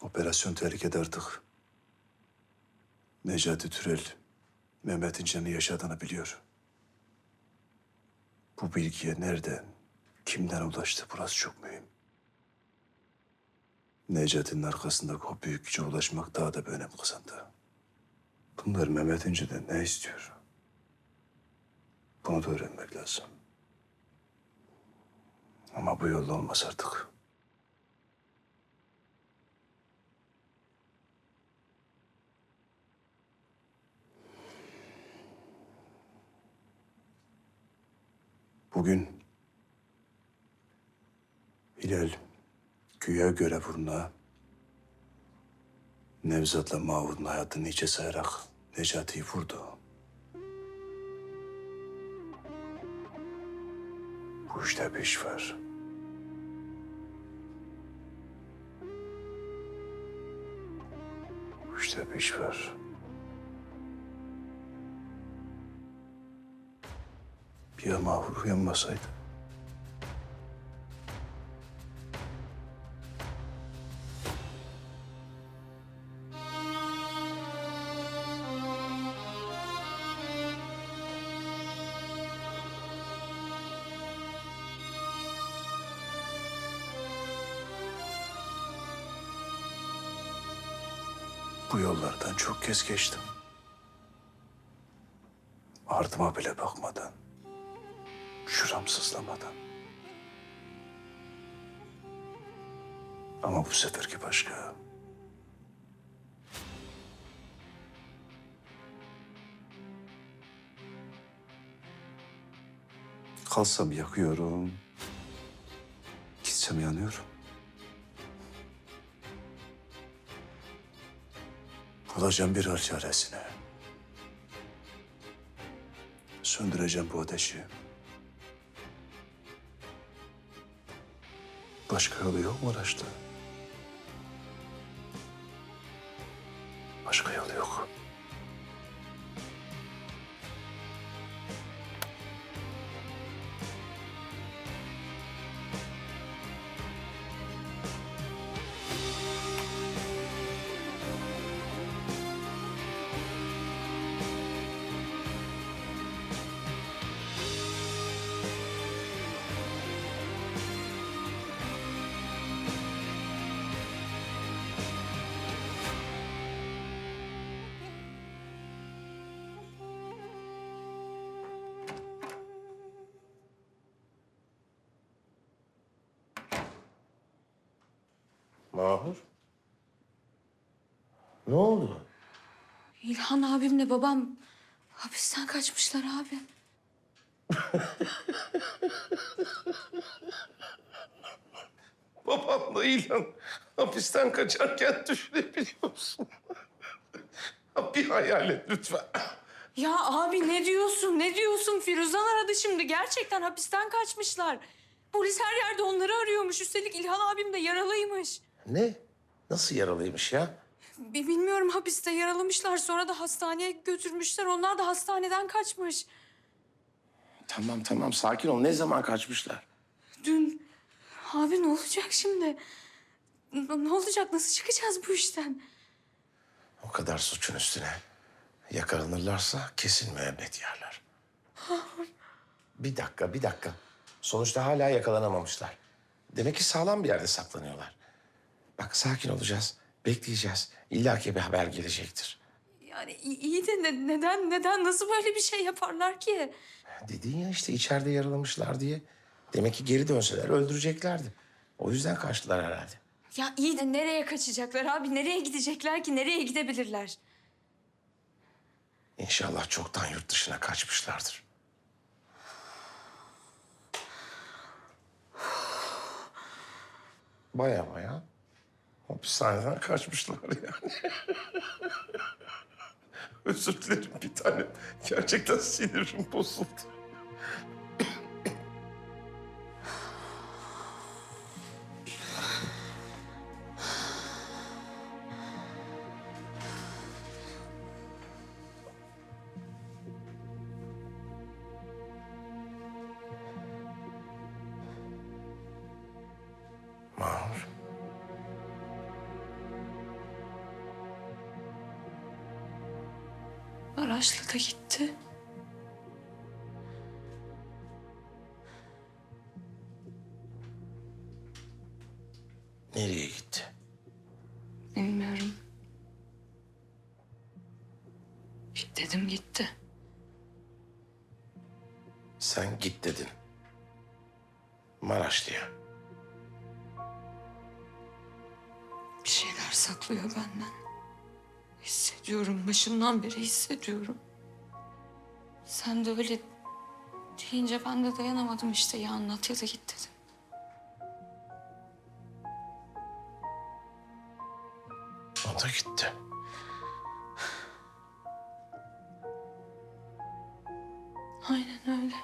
Operasyon tehlikede artık. Necati Türel, Mehmet İnce'nin yaşadığını biliyor. Bu bilgiye nereden, kimden ulaştı burası çok mühim. Necati'nin arkasındaki o büyük güce ulaşmak daha da bir önem kazandı. Bunlar Mehmet İnce'den ne istiyor? Bunu da öğrenmek lazım. Ama bu yolla olmaz artık. Bugün Hilal güya göre uğruna Nevzat'la Mahmut'un hayatını hiçe sayarak Necati'yi vurdu. Bu işte bir iş var. Bu işte bir iş var. Bir ya Mahmut uyanmasaydı. Bu yollardan çok kez geçtim. Ardıma bile bakmadan, şuram sızlamadan. Ama bu seferki başka. Kalsam yakıyorum, gitsem yanıyorum. Bulacağım bir hal çaresine. Söndüreceğim bu ateşi. Başka yolu yok mu Raşlı? Mahur. Ne oldu? İlhan abimle babam hapisten kaçmışlar abi. Babamla İlhan hapisten kaçarken düşünebiliyor musun? bir hayal et lütfen. Ya abi ne diyorsun? Ne diyorsun? Firuzan aradı şimdi. Gerçekten hapisten kaçmışlar. Polis her yerde onları arıyormuş. Üstelik İlhan abim de yaralıymış. Ne? Nasıl yaralıymış ya? Bi- Bilmiyorum hapiste yaralamışlar. Sonra da hastaneye götürmüşler. Onlar da hastaneden kaçmış. Tamam tamam sakin ol. Ne zaman kaçmışlar? Dün... Abi ne olacak şimdi? N- Ne olacak? Nasıl çıkacağız bu işten? O kadar suçun üstüne. Yakalanırlarsa kesin müebbet yerler. bir dakika, bir dakika. Sonuçta hala yakalanamamışlar. Demek ki sağlam bir yerde saklanıyorlar. Bak sakin olacağız, bekleyeceğiz. İlla ki bir haber gelecektir. Yani i- iyi de ne- neden, neden, nasıl böyle bir şey yaparlar ki? Dedin ya işte içeride yaralamışlar diye. Demek ki geri dönseler öldüreceklerdi. O yüzden kaçtılar herhalde. Ya iyi de nereye kaçacaklar abi? Nereye gidecekler ki? Nereye gidebilirler? İnşallah çoktan yurt dışına kaçmışlardır. Baya baya hapishaneden kaçmışlar yani. Özür dilerim bir tane. Gerçekten sinirim bozuldu. Maraşlı da gitti. Nereye gitti? Bilmiyorum. Git dedim gitti. Sen git dedin. Maraşlı'ya. Bir şeyler saklıyor benden. Hissediyorum. Başından beri hissediyorum. Sen de öyle deyince ben de dayanamadım işte. Ya anlat ya da git dedim. O da gitti. Aynen öyle.